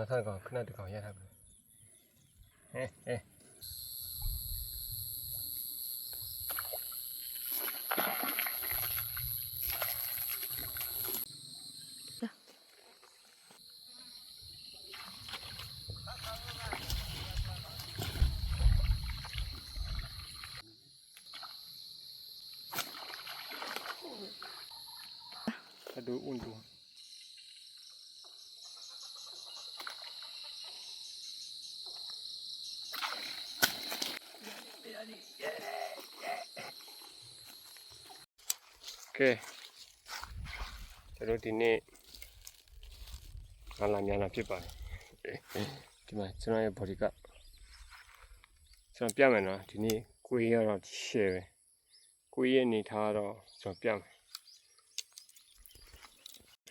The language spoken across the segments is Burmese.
那他讲，可能就讲一下不了。哎哎。Aduh, undur. ကဲကျွန်တော်ဒီနေ့ငါလာများလာဖြစ်ပါတယ်ဒီမှာကျွန်တော်ရဲ့ body ကကျွန်တော်ပြမယ်နော်ဒီနေ့ကိုကြီးကတော့ share ပဲကိုကြီးရဲ့အနေထားတော့ကျွန်တော်ပြမယ်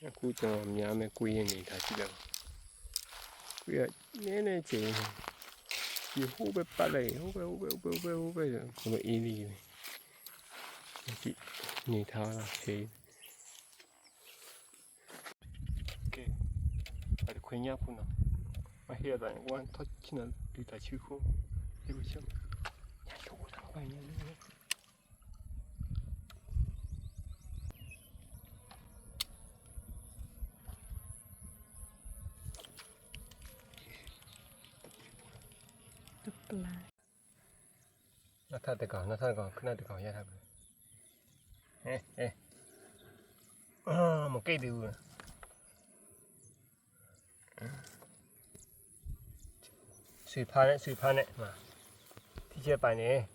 အခုကျွန်တော်များမယ်ကိုကြီးရဲ့အနေထားကြည့်လိုက်ကိုကြီးကနည်းနည်းချင်းဒီဟိုဘက်ပတ်လိုက်ဟိုဘက်ဟိုဘက်ဟိုဘက်ဟိုဘက်ဟိုဘက်ကျွန်တော်အေးလေးပဲကြည့် နေထားတာဟေးကဲအဲ့ခွင့်ရဖုနာမဟဲ့တယ်ဝန်ထချနဒီတချီခုဒီလိုချက်ညတော့တော့ပိုင်းနေတပလာနောက်ထပ်တစ်ကောင်နောက်ထပ် Heh, heh. Ah, một cây đường. Sùi pha này, sùi pha này mà. Thì chưa bài này.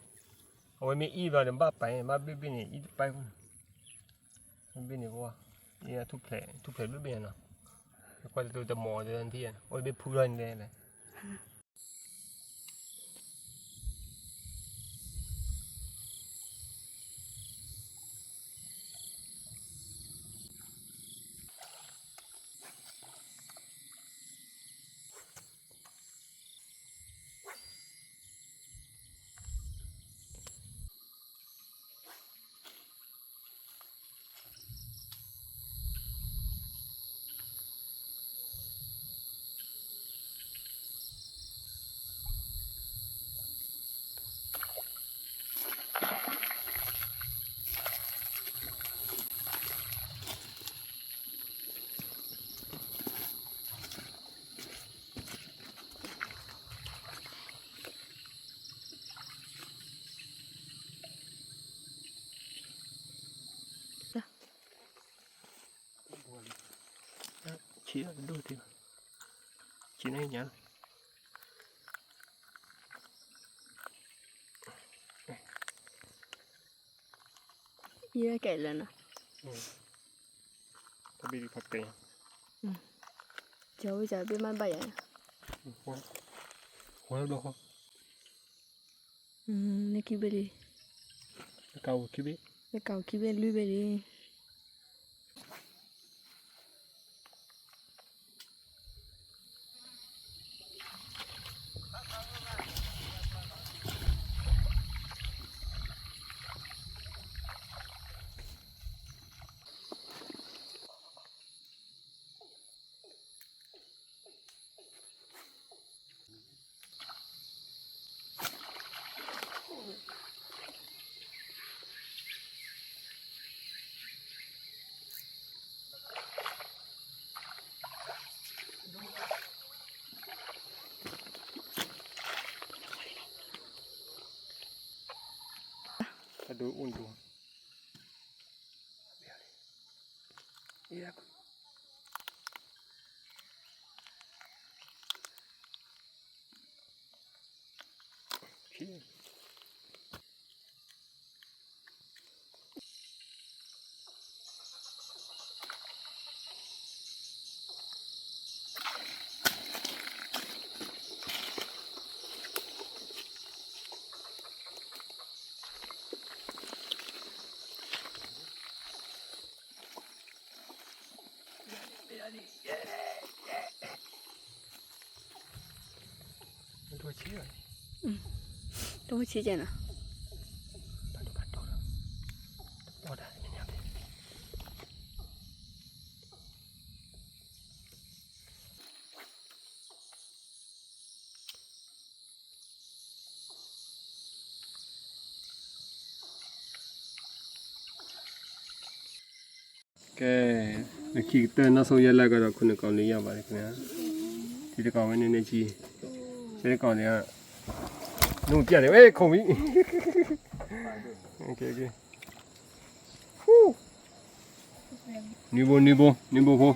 Ôi mình y vào đến ba bài, ba bên bên này y bài luôn. Bên bên này qua. Y là thúc thể, thúc thể bên bên nào. Quay từ từ mò từ anh thiên. Ôi bên phu lên đây này. chia đôi thì chị này nhắn 이래 게일래나 응 미리 갈게 응 저기 저기만 봐야 오늘 넣어 음, 내 기베리. 내 가오 기베? 내 가오 기베, 루베리. đâu không อืมန 多气啊！嗯，多期间呢。了，我的。 ကဲဒီခီတဲ့နောက်ဆုံးရက်လက်ကတော့ခုနှစ်ကောင်လေးရပါတယ်ခင်ဗျာဒီတစ်ကောင်ပဲနည်းနည်းကြီးဒီတစ်ကောင်လေးကလုံးပြတ်တယ်ဝေးခုံပြီโอเคโอเคဟူးနီဘနီဘနီဘဖို့